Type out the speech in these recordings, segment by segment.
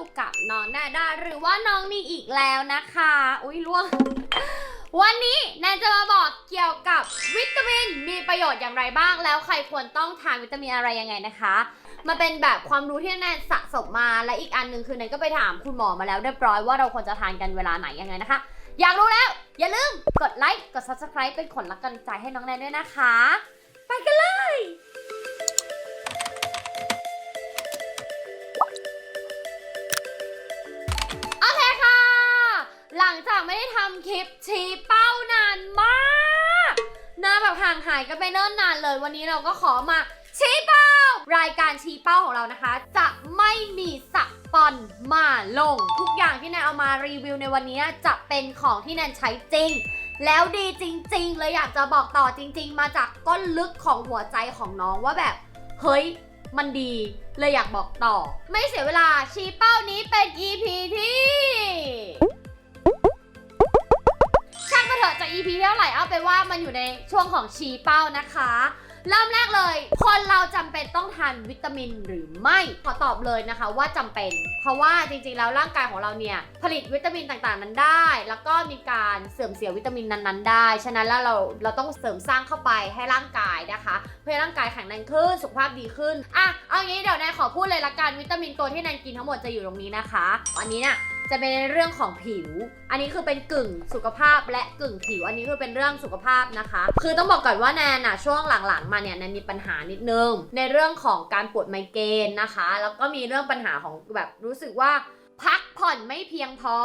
อยู่กับน้องนาดาหรือว่าน้องนี่อีกแล้วนะคะ อุ้ยล่วง วันนี้แนนจะมาบอกเกี่ยวกับวิตามินมีประโยชน์อย่างไรบ้าง แล้วใครควรต้องทานวิตามินอะไรยังไงนะคะมาเป็นแบบความรู้ที่แนนสะสมมาและอีกอันหนึ่งคือแนนก็ไปถามคุณหมอมาแล้วเรียบร้อยว่าเราควรจะทานกันเวลาไหนยังไงนะคะ อยากรู้แล้ว อย่าลืมกดไลค์กด subscribe เป็นขนลักกันใจให้น้องแนนด้วยนะคะ ไปกันเลย ลังจากไม่ได้ทำคลิปชี้เป้านานมากนาแบบห่างหายกันไปเนิ่นนานเลย วันนี้เราก็ขอมาชี้เป้า รายการชี้เป้าของเรานะคะ จะไม่มีสปอนมาลง ทุกอย่างที่แนนเอามารีวิวในวันนี้จะเป็นของที่แนนใช้จริง แล้วดีจริง ๆ เลยอยากจะบอกต่อจริง ๆ มาจากก้นลึกของหัวใจของน้องว่าแบบ เฮ้ยมันดีเลยอยากบอกต่อ ไม่เสียเวลาชี้เป้านี้เป็น EP ที่ เถอะจะ EP เท่าไหร่เอาไปนว่ามันอยู่ในช่วงของชี้เป้านะคะ เริ่มแรกเลย คนเราจำเป็นต้องทานวิตามินหรือไม่ขอตอบเลยนะคะว่าจำเป็น เพราะว่าจริงๆแล้วร่างกายของเราเนี่ยผลิตวิตามินต่างๆนั้นได้ แล้วก็มีการเสื่อมเสียวิตามินนั้นๆ ได้ ฉะนั้นแล้วเราเราต้องเสริมสร้างเข้าไปให้ร่างกายนะคะ เพื่อให้ร่างกายแข็งแรงขึ้นสุขภาพดีขึ้นอะเอางี้เดี๋ยวแนนขอพูดเลยละกันวิตามินตัวที่แนนกินทั้งหมดจะอยู่ตรงนี้นะคะ อันนี้เนี่ย จะเป็นในเรื่องของผิว อันนี้คือเป็นกึ่งสุขภาพและกึ่งผิว อันนี้คือเป็นเรื่องสุขภาพนะคะ คือต้องบอกก่อนว่าแนนอะช่วงหลังๆ มาเนี่ยแนนมีปัญหานิดนึงในเรื่องของการปวดไมเกรนนะคะ แล้วก็มีเรื่องปัญหาของแบบรู้สึกว่า พักผ่อนไม่เพียงพอ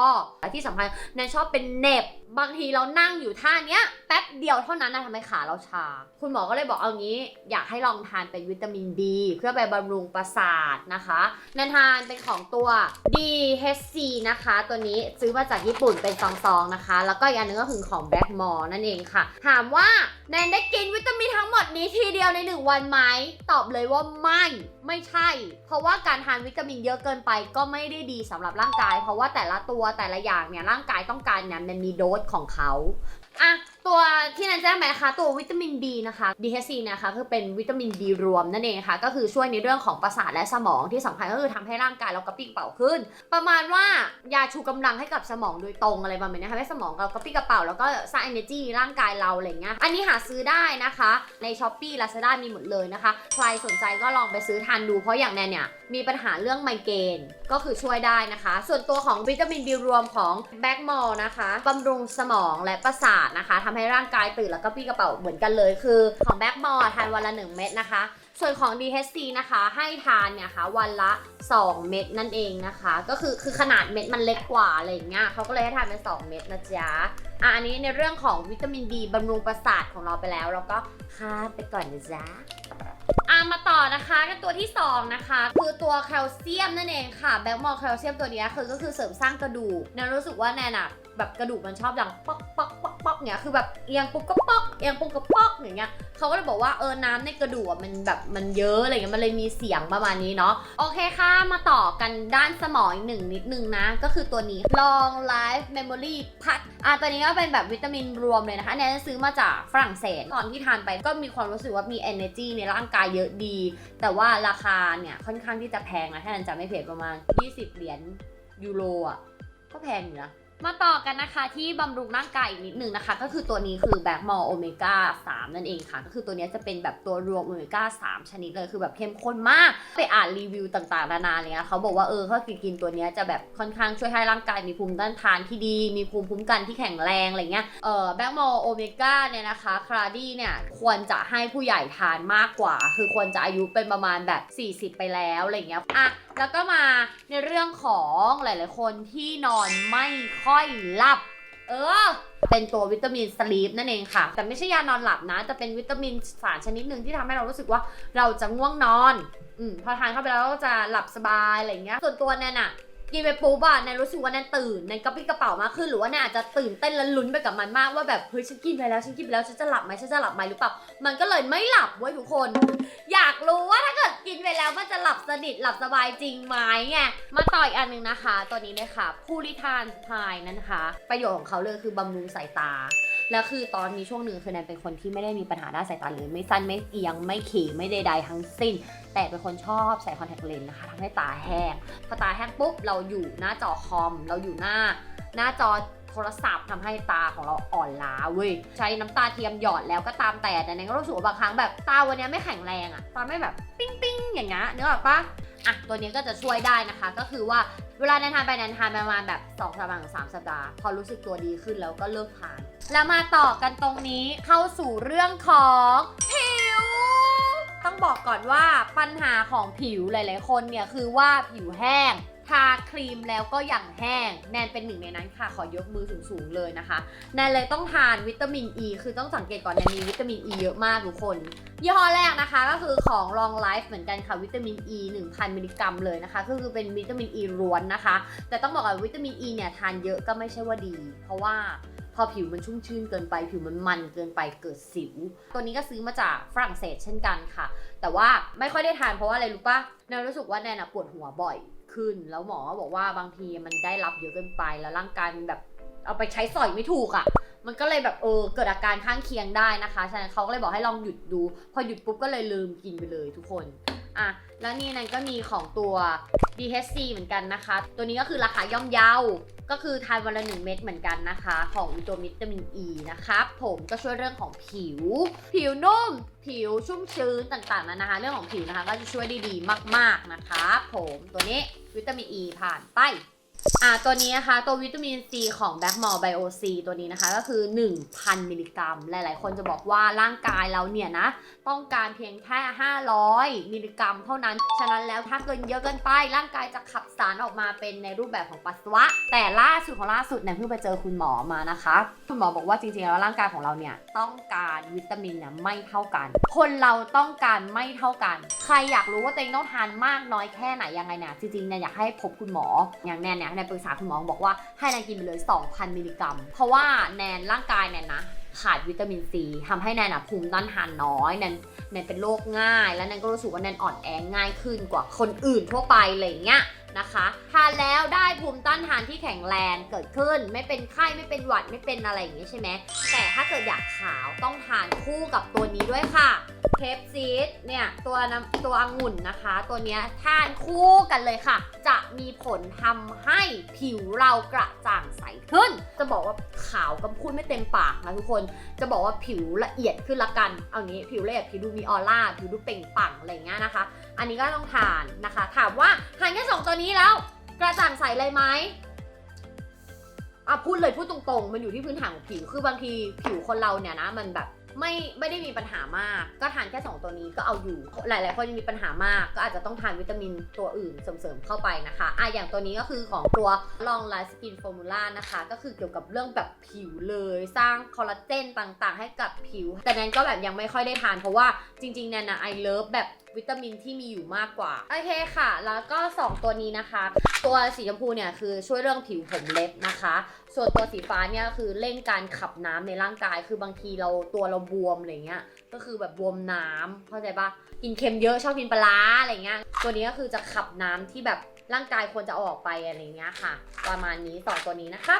และที่สำคัญแนนชอบเป็นเน็บบางทีเรานั่งอยู่ท่าเนี้ยแป๊บเดียวเท่านั้นนะทำให้ขาเราชา คุณหมอก็เลยบอกเอางี้อยากให้ลองทานเป็นวิตามิน D เพื่อไปบำรุงประสาทนะคะแนนทานเป็นของตัว DHC นะคะ ตัวนี้ซื้อมาจากญี่ปุ่นเป็นซองๆนะคะ แล้วก็อีกอันหนึงก็คือของ Blackmore นั่นเองค่ะ ถามว่าแนนได้กินวิตามินทั้งหมดนี้ทีเดียวใน 1 วันไหมตอบเลยว่าไม่ ไม่ใช่ เพราะว่าการทานวิตามินเยอะเกินไปก็ไม่ได้ดีสำหรับร่างกาย เพราะว่าแต่ละตัวแต่ละอย่างเนี่ยร่างกายต้องการเนี่ยมันมีโดสของเขา อะตัวที่นันแจ้งไปนะคะ ตัววิตามิน D นะคะ DHC นะคะคือเป็นวิตามิน D รวมนั่นเองค่ะ ก็คือช่วยในเรื่องของประสาทและสมองที่สำคัญก็คือทำให้ร่างกายเรากระปี้กระเป๋าขึ้น ประมาณว่ายาชูกำลังให้กับสมองโดยตรงอะไรประมาณนี้ทำให้สมองเรากระปี้กระเป๋าแล้วก็สร้าง energy ร่างกายเราอะไรเงี้ยอันนี้หาซื้อได้นะคะ ใน s h อ p e e Lazada มีหมดเลยนะคะ ใครสนใจก็ลองไปซื้อทานดู เพราะอย่างแนนเนี่ยมีปัญหาเรื่องไมเกรนก็คือช่วยได้นะคะ ส่วนตัวของวิตามิน D รวมของ b a c k m o r นะคะบำรุงสมองและประสาทนะคะทำให้ร่างกายตื่นแล้วก็ปี้กระเป๋าเหมือนกันเลยคือของ b a c k m o r ทานวันละ 1 เม็ดนะคะ ส่วนของ DHC นะคะให้ทานเนี่ยค่ะวันละ 2 เม็ดนั่นเองนะคะ ก็คือคือขนาดเม็ดมันเล็กกว่าอะไรอย่างเงี้ยเขาก็เลยให้ทานเป็น 2 เม็ดนะจ๊ะอะอันนี้ในเรื่องของวิตามินดีบำรุงประสาทของเราไปแล้ว เราก็ข้ามไปก่อนนะจ๊ะอะมาต่อนะคะกันตัวที่ 2 นะคะ คือตัวแคลเซียมนั่นเองค่ะ แบงค์มอลแคลเซียมตัวนี้คือก็คือเสริมสร้างกระดูกแนนรู้สึกว่าแนนอะแบบกระดูกมันชอบอย่างป๊อกป๊อกป๊อกป๊อกเนี่ยคือแบบเอียงปุ๊บก็ป๊อกเอียงปุ๊บก็ป๊อกอย่างเงี้ยเขาก็เลยบอกว่าเออน้ำในกระดูกมันแบบมันเยอะอะไรเงี้ยมันเลยมีเสียงประมาณนี้เนาะโอเคค่ะมาต่อกันด้านสมองอีกหนึ่งนิดนึงนะ ก็คือตัวนี้ Long Life Memory พัดอะตัวนี้ก็เป็นแบบวิตามินรวมเลยนะคะแนนซื้อมาจากฝรั่งเศสตอนที่ทานไปก็มีความรู้สึกว่ามี energy ในร่างกายเยอะดี แต่ว่าราคาเนี่ยค่อนข้างที่จะแพงนะถ้านันจะไม่ผิดประมาณ 20 เหรียญยูโรอะก็แพงอยู่นะ มาต่อกันนะคะที่บำรุงร่างกายอีกนิดนึงนะคะ ก็คือตัวนี้คือแบล็กมอลโอเมก้า3นั่นเองค่ะ ก็คือตัวนี้จะเป็นแบบตัวรวมโอเมก้า3 ชนิดเลยคือแบบเข้มข้นมาก ไปอ่านรีวิวต่างๆนานาอะไรเงี้ยเขาบอกว่าเออเขากินกินตัวนี้จะแบบค่อนข้างช่วยให้ร่างกายมีภูมิต้านทานที่ดี มีภูมิคุ้มกันที่แข็งแรงอะไรเงี้ยเออแบล็กมอลโอเมก้าเนี่ยนะคะคลาดี้เนี่ยควรจะให้ผู้ใหญ่ทานมากกว่า คือควรจะอายุเป็นประมาณแบบ 40 ไปแล้วอะไรเงี้ยอะแล้วก็มาในเรื่องของหลาย ๆ คนที่นอนไม่ค่อยหลับ เออ เป็นตัววิตามินสลีปนั่นเองค่ะ แต่ไม่ใช่ยานอนหลับนะ แต่เป็นวิตามินสารชนิดหนึ่งที่ทำให้เรารู้สึกว่าเราจะง่วงนอน อืมพอทานเข้าไปแล้วก็จะหลับสบายอะไรเงี้ย ส่วนตัวแนนอะ กินไปปุ๊บอะแนนรู้สึกว่าแนนตื่นแนนกระปรี้กระเป๋ามากขึ้นหรือว่าแนนอาจจะตื่นเต้นและลุ้นไปกับมันมากว่าแบบเฮ้ยฉันกินไปแล้วฉันกินไปแล้วฉันจะหลับไหมฉันจะหลับไหมหรือเปล่ามันก็เลยไม่หลับเว้ยทุกคน อยากรู้ว่าถ้าเกิดกินไปแล้วมันจะหลับสนิทหลับสบายจริงไหมไงมาต่ออีกอันหนึ่งนะคะ ตัวนี้เลยค่ะผู้ริทานพายนั้นนะคะ ประโยชน์ของเขาเลยคือบำรุงสายตา แล้วคือตอนมีช่วงหนึ่งคือแนนเป็นคนที่ไม่ได้มีปัญหาด้านสายตาเลยไม่สั้นไม่เอียงไม่เขไม่ใดๆทั้งสิ้น แต่เป็นคนชอบใส่คอนแทคเลนส์นะคะทำให้ตาแห้งพอตาแห้งปุ๊บเราอยู่หน้าจอคอม เราอยู่หน้า หน้าจอโทรศัพท์ทำให้ตาของเราอ่อนล้าเว้ยใช้น้ำตาเทียมหยอดแล้วก็ตามแต่แต่แนนก็รู้สึกว่าบางครั้งแบบตาวันนี้ไม่แข็งแรงอะตาไม่แบบปิ้งปิ้งอย่างเงี้ยนึกออกปะอะตัวนี้ก็จะช่วยได้นะคะ ก็คือว่าเวลาแนนทานไปแนนทานประมาณแบบ2สัปดาห์ถึง3สัปดาห์ พอรู้สึกตัวดีขึ้นแล้วก็เลิกทาน แล้วมาต่อกันตรงนี้เข้าสู่เรื่องของผิว ต้องบอกก่อนว่าปัญหาของผิวหลาย ๆ คนเนี่ยคือว่าผิวแห้งทาครีมแล้วก็อย่างแห้ง แนนเป็นหนึ่งในนั้นค่ะ ขอยกมือสูงๆเลยนะคะ แนนเลยต้องทานวิตามินอ e, ีคือต้องสังเกตก่อนแนนมีวิตามินอ e ีเยอะมากทุกคน ยี่ห้อแรกนะคะก็คือของ Long Life เหมือนกันค่ะวิตามินอ e ี1000มิลลิกรัมเลยนะคะก็คือเป็นวิตามินอ e ีล้วนนะคะ แต่ต้องบอกว่าวิตามินอ e ีเนี่ยทานเยอะก็ไม่ใช่ว่าดี เพราะว่า พอผิวมันชุ่มชื่นเกินไป ผิวมันมันเกินไปเกิดสิว ตัวนี้ก็ซื้อมาจากฝรั่งเศสเช่นกันค่ะ แต่ว่าไม่ค่อยได้ทานเพราะว่าอะไรรู้ปะแนนรู้สึกว่าแนนปวดหัวบ่อยขึ้น แล้วหมอบอกว่าบางทีมันได้รับเยอะเกินไป แล้วร่างกายมันแบบเอาไปใช้สอยไม่ถูกอะมันก็เลยแบบเออเกิดอาการข้างเคียงได้นะคะ ฉะนั้นเขาก็เลยบอกให้ลองหยุดดู พอหยุดปุ๊บก็เลยลืมกินไปเลยทุกคน อะแล้วนี่นั่นก็มีของตัว DHC เหมือนกันนะคะ ตัวนี้ก็คือราคาย่อมเยาก็คือทานวันละหนึ่งเม็ดเหมือนกันนะคะ ของตัววิตามินอ e ีนะครับผมก็ช่วยเรื่องของผิว ผิวนุ่ม ผิวชุ่มชื้นต่างๆนั้นนะคะ เรื่องของผิวนะคะก็จะช่วยได้ดีมาก ๆนะคะ ผมตัวนี้วิตามินอ e ีผ่านไป อ่าตัวนี้นะคะตัววิตามินซีของ b l a c k m o r Bio C ตัวนี้นะคะก็คือ 1,000 มิลลิกรัม หลายๆ คนจะบอกว่าร่างกายเราเนี่ยนะ ต้องการเพียงแค่ 500 มิลลิกรัม เท่านั้น ฉะนั้นแล้วถ้าเกินเยอะเกินไป ร่างกายจะขับสารออกมาเป็นในรูปแบบของปัสสาวะ แต่ล่าสุดของล่าสุดเนี่ยเพิ่งไปเจอคุณหมอมานะคะ คุณหมอบอกว่าจริงๆแล้วร่างกายของเราเนี่ยต้องการวิตามินเนี่ยไม่เท่ากัน คนเราต้องการไม่เท่ากัน ใครอยากรู้ว่าตัวเองต้องทานมากน้อยแค่ไหนยังไงเนี่ยจริงๆเนี่ยอยากให้พบคุณหมออย่างแนนเนี่ยแนนปรึกษาคุณหมอบอกว่าให้แนนกินไปเลย 2,000 มิลลิกรัม เพราะว่าแนนร่างกายแนนนะขาดวิตามินซีทำให้แนนอะภูมิต้านทานน้อยแนนแนนเป็นโรคง่าย แล้วแนนก็รู้สึกว่าแนนอ่อนแอง่ายขึ้นกว่าคนอื่นทั่วไปอะไรอย่างเงี้ย นะคะทานแล้วได้ภูมิต้านทานที่แข็งแรงเกิดขึ้น ไม่เป็นไข้ไม่เป็นหวัดไม่เป็นอะไรอย่างเงี้ใช่ไหมแต่ถ้าเกิดอยากขาวต้องทานคู่กับตัวนี้ด้วยค่ะเคปซีดเนี่ยตัวน้ำตัวองุ่นนะคะ ตัวเนี้ยทานคู่กันเลยค่ะ จะมีผลทำให้ผิวเรากระจ่างใสขึ้น จะบอกว่าขาวก็พูดไม่เต็มปากนะทุกคนจะบอกว่าผิวละเอียดขึ้นละกัน เอางี้ผิวละเอียดผิวดูมีออร่าผิวดูเปล่งปลั่งอะไรอย่างเงี้ยนะคะ อันนี้ก็ต้องทานนะคะ ถามว่าทานแค่สองตัวนี้แล้ว กระจ่างใสเลยไหมอะพูดเลยพูดตรงๆ มันอยู่ที่พื้นฐานของผิว คือบางทีผิวคนเราเนี่ยนะมันแบบไม่ไม่ได้มีปัญหามาก ก็ทานแค่ 2 ตัวนี้ก็เอาอยู่ หลายๆคนยังมีปัญหามาก ก็อาจจะต้องทานวิตามินตัวอื่นเสริมๆเข้าไปนะคะอะอย่างตัวนี้ก็คือของตัว Long Life Skin Formula นะคะ ก็คือเกี่ยวกับเรื่องแบบผิวเลย สร้างคอลลาเจนต่างๆ ให้กับผิว แต่แนนก็แบบยังไม่ค่อยได้ทานเพราะว่าจริงๆแนนนะ I love แบบ วิตามินที่มีอยู่มากกว่า โอเคค่ะ แล้วก็ 2 ตัวนี้นะคะ ตัวสีชมพูเนี่ยคือช่วยเรื่องผิวผมเล็บนะคะ ส่วนตัวสีฟ้าเนี่ยคือเร่งการขับน้ำในร่างกาย คือบางทีเราตัวเราบวมอะไรเงี้ย ก็คือแบบบวมน้ำเข้าใจปะกินเค็มเยอะชอบกินปลาอะไรเงี้ย ตัวนี้ก็คือจะขับน้ำที่แบบร่างกายควรจะเอาออกไปอะไรเงี้ยค่ะ ประมาณนี้สองตัวนี้นะคะ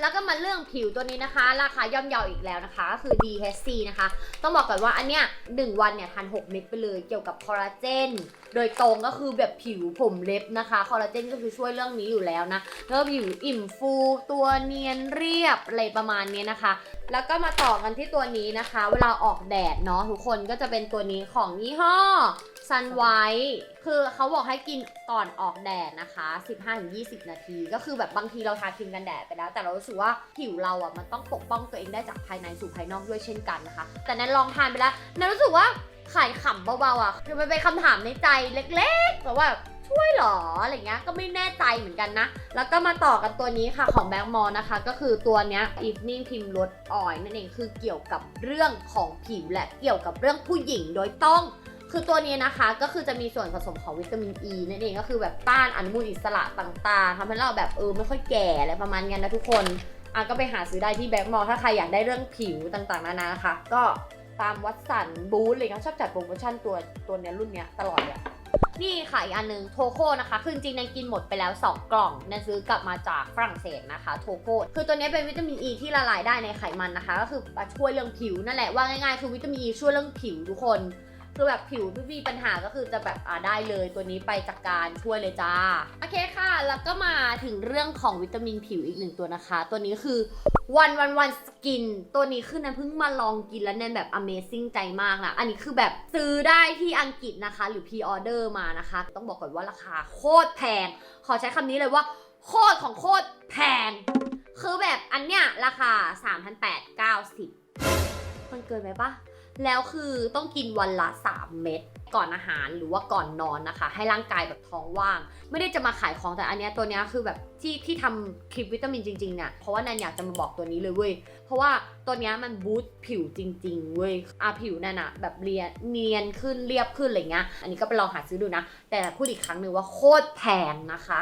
แล้วก็มาเรื่องผิวตัวนี้นะคะ ราคาย่อมเยาอีกแล้วนะคะ ก็คือ DHC นะคะ ต้องบอกก่อนว่าอันเนี้ย1วันเนี่ยทาน6เม็ดไปเลย เกี่ยวกับคอลลาเจน โดยตรงก็คือแบบผิวผมเล็บนะคะ คอลลาเจนก็คือช่วยเรื่องนี้อยู่แล้วนะ แล้วก็ผิวอิ่มฟู ตัวเนียนเรียบอะไรประมาณนี้นะคะ แล้วก็มาต่อกันที่ตัวนี้นะคะ เวลาออกแดดเนาะทุกคนก็จะเป็นตัวนี้ของยี่ห้อ Sun White คือเขาบอกให้กินก่อนออกแดดนะคะ 15-20 นาที ก็คือแบบบางทีเราทาครีมกันแดดไปแล้ว แต่เรารู้สึกว่าผิวเราอะมันต้องปกป้องตัวเองได้จากภายในสู่ภายนอกด้วยเช่นกันนะคะ แต่นั้นลองทานไปแล้วนั้นรู้สึกว่า ขายขำเบาๆอะคือมันเป็นคำถามในใจเล็กๆแบบว่าช่วยหรออะไรเงี้ยก็ไม่แน่ใจเหมือนกันนะ แล้วก็มาต่อกันตัวนี้ค่ะของแบงค์มอนะคะ ก็คือตัวเนี้ย Evening Cream ลดออยนั่นเองคือเกี่ยวกับเรื่องของผิวและเกี่ยวกับเรื่องผู้หญิงโดยต้องคือตัวนี้นะคะก็คือจะมีส่วนผสมของวิตามินอ e ีนั่นเองก็คือแบบต้านอนุมูลอิสระต่างๆทำให้เราแบบเออไม่ค่อยแก่อะไรประมาณนี้นะทุกคนอะก็ไปหาซื้อได้ที่แบ็กมอลถ้าใครอยากได้เรื่องผิวต่างๆนานาค่ะ ก็ ตามวัดสันบูธเลยเขาชอบจัดโปรโมชั่นตัวตัวเนี้ยรุ่นเนี้ยตลอดเลยอะนี่ค่ะอีกอันหนึ่งโทโค่นะคะ คือจริงๆแนนกินหมดไปแล้ว 2 กล่องแนนซื้อกลับมาจากฝรั่งเศสนะคะโทโค่คือตัวนี้เป็นวิตามินอ e ีที่ละลายได้ในไขมันนะคะ ก็คือช่วยเรื่องผิวนั่นแหละว่าง่ายๆคือวิตามินอ e ีช่วยเรื่องผิวทุกคน คือแบบผิวที่มีปัญหาก็คือจะแบบอ่าได้เลยตัวนี้ไปจัดกการช่วยเลยจ้า โอเคค่ะ แล้วก็มาถึงเรื่องของวิตามินผิวอีกหนึ่งตัวนะคะ ตัวนี้คือวันวันวันสกิน ตัวนี้คือแนนเพิ่งมาลองกินแล้วแนนแบบ Amazing ใจมากนะ อันนี้คือแบบซื้อได้ที่อังกฤษนะคะ หรือ pre order มานะคะ ต้องบอกก่อนว่าราคาโคตรแพง ขอใช้คำนี้เลยว่า โคตรของโคตรแพง คือแบบอันเนี้ยราคา 3,890 มันเกินไปปะ แล้วคือต้องกินวันละ 3 เม็ดก่อนอาหารหรือว่าก่อนนอนนะคะ ให้ร่างกายแบบท้องว่าง ไม่ได้จะมาขายของแต่อันเนี้ยตัวเนี้ยคือแบบที่ที่ทำคลิปวิตามินจริงๆเนี่ยเพราะว่าแนนอยากจะมาบอกตัวนี้เลยเว้ยเพราะว่าตัวเนี้ยมันบูสต์ผิวจริงๆเว้ยอาผิวนั่นอะแบบเรียนเนียนขึ้นเรียบขึ้นอะไรเงี้ยอันนี้ก็ไปลองหาซื้อดูนะ แต่พูดอีกครั้งหนึ่งว่าโคตรแพงนะคะ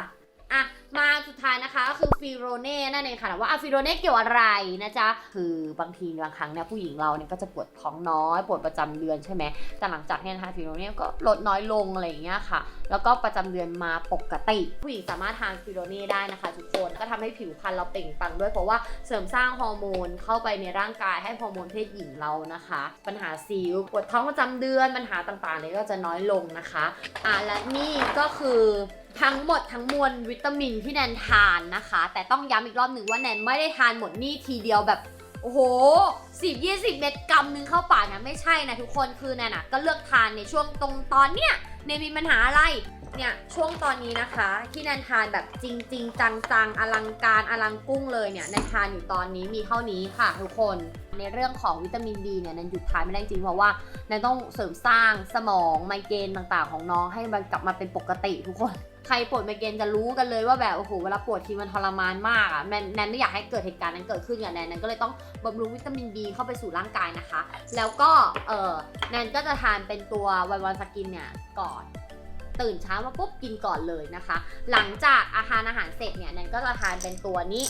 อะมาสุดท้ายนะคะก็คือฟิโรเน่นั่นเองค่ะว่าอะฟิโรเน่เกี่ยวอะไรนะจ๊ะคือบางทีบางครั้งเนี่ยผู้หญิงเราเนี่ยก็จะปวดท้องน้อยปวดประจำเดือนใช่ไหมแต่หลังจากเนี่ยนะคะฟิโรเน่ก็ลดน้อยลงอะไรอย่างเงี้ยค่ะ แล้วก็ประจำเดือนมาปกติ ผู้หญิงสามารถทานฟิโรเน่ได้นะคะทุกคนก็ทำให้ผิวพรรณเราเปล่งปลั่งด้วยเพราะว่าเสริมสร้างฮอร์โมนเข้าไปในร่างกายให้ฮอร์โมนเพศหญิงเรานะคะ ปัญหาสิวปวดท้องประจำเดือนปัญหาต่างๆเนี่ยก็จะน้อยลงนะคะอะและนี่ก็คือ ทั้งหมดทั้งมวลวิตามินที่แนนทานนะคะ แต่ต้องย้ำอีกรอบหนึ่งว่าแนนไม่ได้ทานหมดนี่ทีเดียวแบบโอ้โหสิบยี่สิบเม็ดกำนึงเข้าปากนะไม่ใช่นะทุกคนคือแนนอะก็เลือกทานในช่วงตรงตอนเนี้ยในมีปัญหาอะไรเนี่ยช่วงตอนนี้นะคะ ที่แนนทานแบบจริงจริงๆจังๆ อลังการอลังกุ้งเลยเนี่ยแนนทานอยู่ตอนนี้มีเท่านี้ค่ะทุกคนในเรื่องของวิตามินดีเนี่ยแนนหยุดทานไม่ได้จริงเพราะว่าแนนต้องเสริมสร้างสมองไมเกรนต่างๆ ของน้องให้มันกลับมาเป็นปกติทุกคน ใครปวดไมเกรนจะรู้กันเลยว่าแบบโอ้โหเวลาปวดทีมันทรมานมากอะแนนแนนไม่อยากให้เกิดเหตุการณ์นั้นเกิดขึ้นกับแนนแนนก็เลยต้องบำรุงวิตามินดีเข้าไปสู่ร่างกายนะคะ แล้วก็เออแนนก็จะทานเป็นตัววันวันสกินเนี่ยก่อนตื่นเช้ามาปุ๊บกินก่อนเลยนะคะ หลังจากอาหารอาหารเสร็จเนี่ยแนนก็จะทานเป็นตัวนี้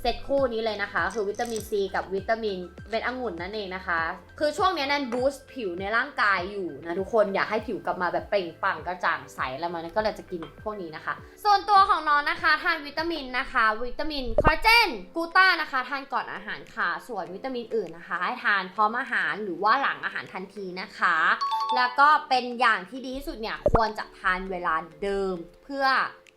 เซตคู่นี้เลยนะคะ คือวิตามินซีกับวิตามินเม็ดองุ่นนั่นเองนะคะ คือช่วงนี้แนนบูสต์ผิวในร่างกายอยู่นะทุกคนอยากให้ผิวกลับมาแบบเปล่งปลั่งกระจ่างใสแล้วมันก็เลยจะกินพวกนี้นะคะ ส่วนตัวของน้องนะคะ ทานวิตามินนะคะ วิตามินคอลลาเจนกูต้านะคะ ทานก่อนอาหารค่ะ ส่วนวิตามินอื่นนะคะ ให้ทานพร้อมอาหารหรือว่าหลังอาหารทันทีนะคะ แล้วก็เป็นอย่างที่ดีที่สุดเนี่ยควรจะทานเวลาเดิมเพื่อ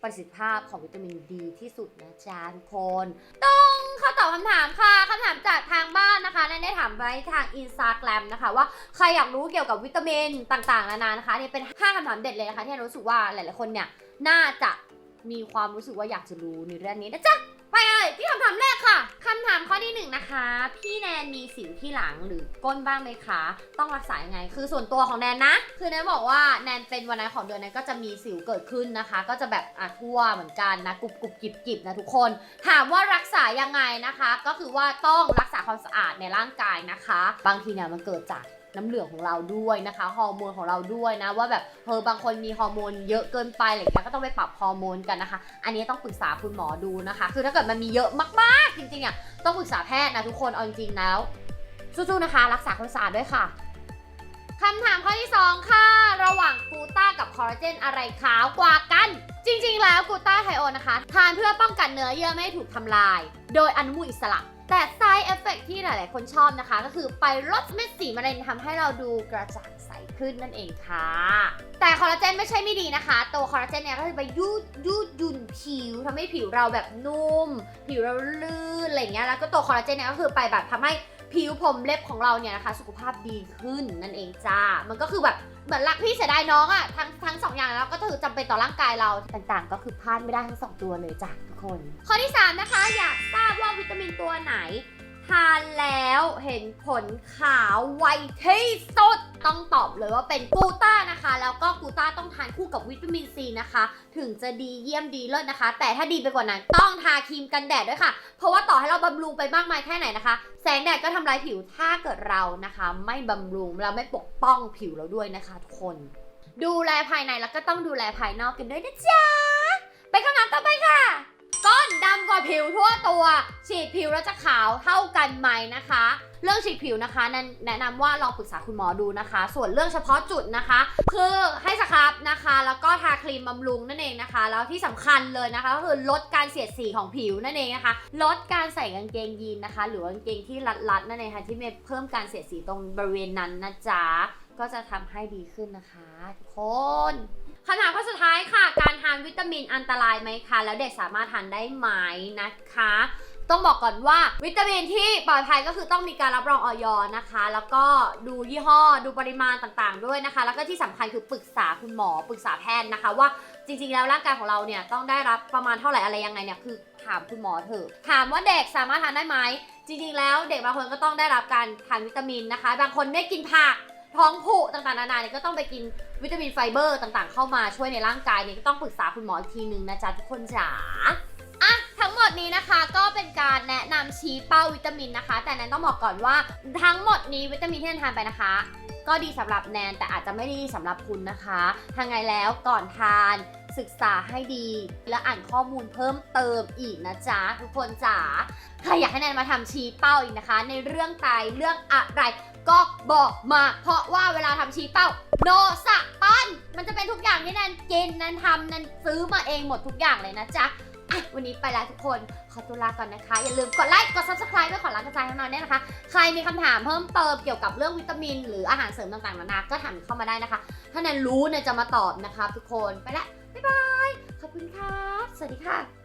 ประสิทธิภาพของวิตามินดีที่สุดนะจ๊ะทุกคนตรงเข้าตอบคำถามค่ะคำถามจากทางบ้านนะคะแนนได้ถามไว้ทางอินสตาแกรมนะคะว่าใครอยากรู้เกี่ยวกับวิตามินต่างๆนานานะคะเนี่ยเป็น 5คำถามเด็ดเลยนะคะที่รู้สึกว่าหลายๆคนเนี่ยน่าจะมีความรู้สึกว่าอยากจะรู้ในเรื่องนี้นะจ๊ะ ไปเลยที่คำถามแรกค่ะคำถามข้อที่หนึ่งนะคะ พี่แนนมีสิวที่หลังหรือก้นบ้างไหมคะ ต้องรักษายังไง คือส่วนตัวของแนนนะ คือแนนบอกว่าแนนเป็นวันนั้นของเดือนนั้นก็จะมีสิวเกิดขึ้นนะคะ ก็จะแบบอะทั่วเหมือนกันนะกรุบกรุบกิบกิบนะทุกคน ถามว่ารักษายังไงนะคะ ก็คือว่าต้องรักษาความสะอาดในร่างกายนะคะ บางทีเนี่ยมันเกิดจาก น้ำเหลืองของเราด้วยนะคะฮอร์โมนของเราด้วยนะว่าแบบเออบางคนมีฮอร์โมนเยอะเกินไปอะไรอย่างเงี้ยก็ต้องไปปรับฮอร์โมนกันนะคะ อันนี้ต้องปรึกษาคุณหมอดูนะคะ คือถ้าเกิดมันมีเยอะมากๆจริงๆอะต้องปรึกษาแพทย์นะทุกคนเอาจริงๆแล้วสู้ๆนะคะ รักษาความสะอาดด้วยค่ะคำถามข้อที่ 2 ค่ะ ระหว่างกูต้ากับคอลลาเจนอะไรขาวกว่ากัน จริงๆ แล้วกูต้าไทโอนนะคะ ทานเพื่อป้องกันเนื้อเยื่อไม่ให้ถูกทำลาย โดยอนุมูลอิสระ แต่ side effect ที่หลาย ๆ คนชอบนะคะ ก็คือไปลดเม็ดสีมะเร็งทำให้เราดูกระจ่างใสขึ้นนั่นเองค่ะ แต่คอลลาเจนไม่ใช่ไม่ดีนะคะ ตัวคอลลาเจนเนี่ยก็คือไปยืดยืดหยุ่นผิวทำให้ผิวเราแบบนุ่ม ผิวเราลื่นอะไรเงี้ยแล้วก็ตัวคอลลาเจนเนี่ยก็คือไปแบบทำให้ ผิวผมเล็บของเราเนี่ยนะคะ สุขภาพดีขึ้นนั่นเองจ้า มันก็คือแบบเหมือนรักพี่เสียดายน้องอะทั้งทั้งสองอย่างแล้วก็ถือจำเป็นต่อร่างกายเราต่างๆ ก็คือพลาดไม่ได้ทั้งสองตัวเลยจ้ะทุกคน ข้อที่ 3 นะคะ อยากทราบว่าวิตามินตัวไหน ทานแล้วเห็นผลขาวไวที่สุด ต้องตอบเลยว่าเป็นกูต้านะคะ แล้วก็กูต้าต้องทานคู่กับวิตามินซีนะคะ ถึงจะดีเยี่ยมดีเลิศนะคะ แต่ถ้าดีไปกว่านั้นต้องทาครีมกันแดดด้วยค่ะ เพราะว่าต่อให้เราบำรุงไปมากมายแค่ไหนนะคะ แสงแดดก็ทำลายผิวถ้าเกิดเรานะคะ ไม่บำรุงเราไม่ปกป้องผิวเราด้วยนะคะทุกคน ดูแลภายในแล้วก็ต้องดูแลภายนอกกันด้วยนะจ๊ะไปคำถามต่อไปค่ะ ก้นดำกว่าผิวทั่วตัว ฉีดผิวแล้วจะขาวเท่ากันไหมนะคะ เรื่องฉีดผิวนะคะแนะแนะนำว่าลองปรึกษาคุณหมอดูนะคะ ส่วนเรื่องเฉพาะจุดนะคะ คือให้สครับนะคะ แล้วก็ทาครีมบำรุงนั่นเองนะคะ แล้วที่สำคัญเลยนะคะก็คือลดการเสียดสีของผิวนั่นเองนะคะ ลดการใส่กางเกงยีนนะคะ หรือกางเกงที่รัดๆนั่นเองค่ะที่มีเพิ่มการเสียดสีตรงบริเวณนั้นนะจ๊ะก็จะทำให้ดีขึ้นนะคะทุกคน คำถามข้อสุดท้ายค่ะ การทานวิตามินอันตรายไหมคะ แล้วเด็กสามารถทานได้ไหมนะคะ ต้องบอกก่อนว่าวิตามินที่ปลอดภัยก็คือต้องมีการรับรองออยนะคะ แล้วก็ดูยี่ห้อดูปริมาณต่างๆ ด้วยนะคะ แล้วก็ที่สำคัญคือปรึกษาคุณหมอปรึกษาแพทย์นะคะ ว่าจริงๆ แล้วร่างกายของเราเนี่ยต้องได้รับประมาณเท่าไหร่อะไรยังไงเนี่ยคือถามคุณหมอเถอะถามว่าเด็กสามารถทานได้ไหมจริงๆ แล้วเด็กบางคนก็ต้องได้รับการทานวิตามินนะคะ บางคนไม่กินผักท้องผูกต่างๆนานาเนี่ยก็ต้องไปกิน วิตามินไฟเบอร์ต่างๆ เข้ามาช่วยในร่างกายเนี่ยก็ต้องปรึกษาคุณหมออีกทีนึงนะจ๊ะทุกคนจ๋าอะทั้งหมดนี้นะคะก็เป็นการแนะนำชี้เป้าวิตามินนะคะ แต่แนนต้องบอกก่อนว่าทั้งหมดนี้วิตามินที่แนนทานไปนะคะ ก็ดีสำหรับแนนแต่อาจจะไม่ดีสำหรับคุณนะคะทางไงแล้วก่อนทาน ศึกษาให้ดี และอ่านข้อมูลเพิ่มเติมอีกนะจ๊ะ ทุกคนจ๋าใครอยากให้แนนมาทำชี้เป้าอีกนะคะ ในเรื่องไตเรื่องอะไร ก็บอกมา เพราะว่าเวลาทำชี้เป้า โนสะปันมันจะเป็นทุกอย่างที่แนนกินแนนทำแนนซื้อมาเองหมดทุกอย่างเลยนะจ๊ะวันนี้ไปแล้วทุกคน ขอตัวลาก่อนนะคะ อย่าลืมกดไลค์ กด subscribe ด้วยขอรักกระจายทั้งนั้นเนี่ยนะคะ ใครมีคำถามเพิ่มเติมเกี่ยวกับเรื่องวิตามิน หรืออาหารเสริมต่างๆนานา ก็ถามเข้ามาได้นะคะ ถ้าแนนรู้แนนจะมาตอบนะคะทุกคน ไปละ บ๊ายบาย ขอบคุณครับ สวัสดีค่ะ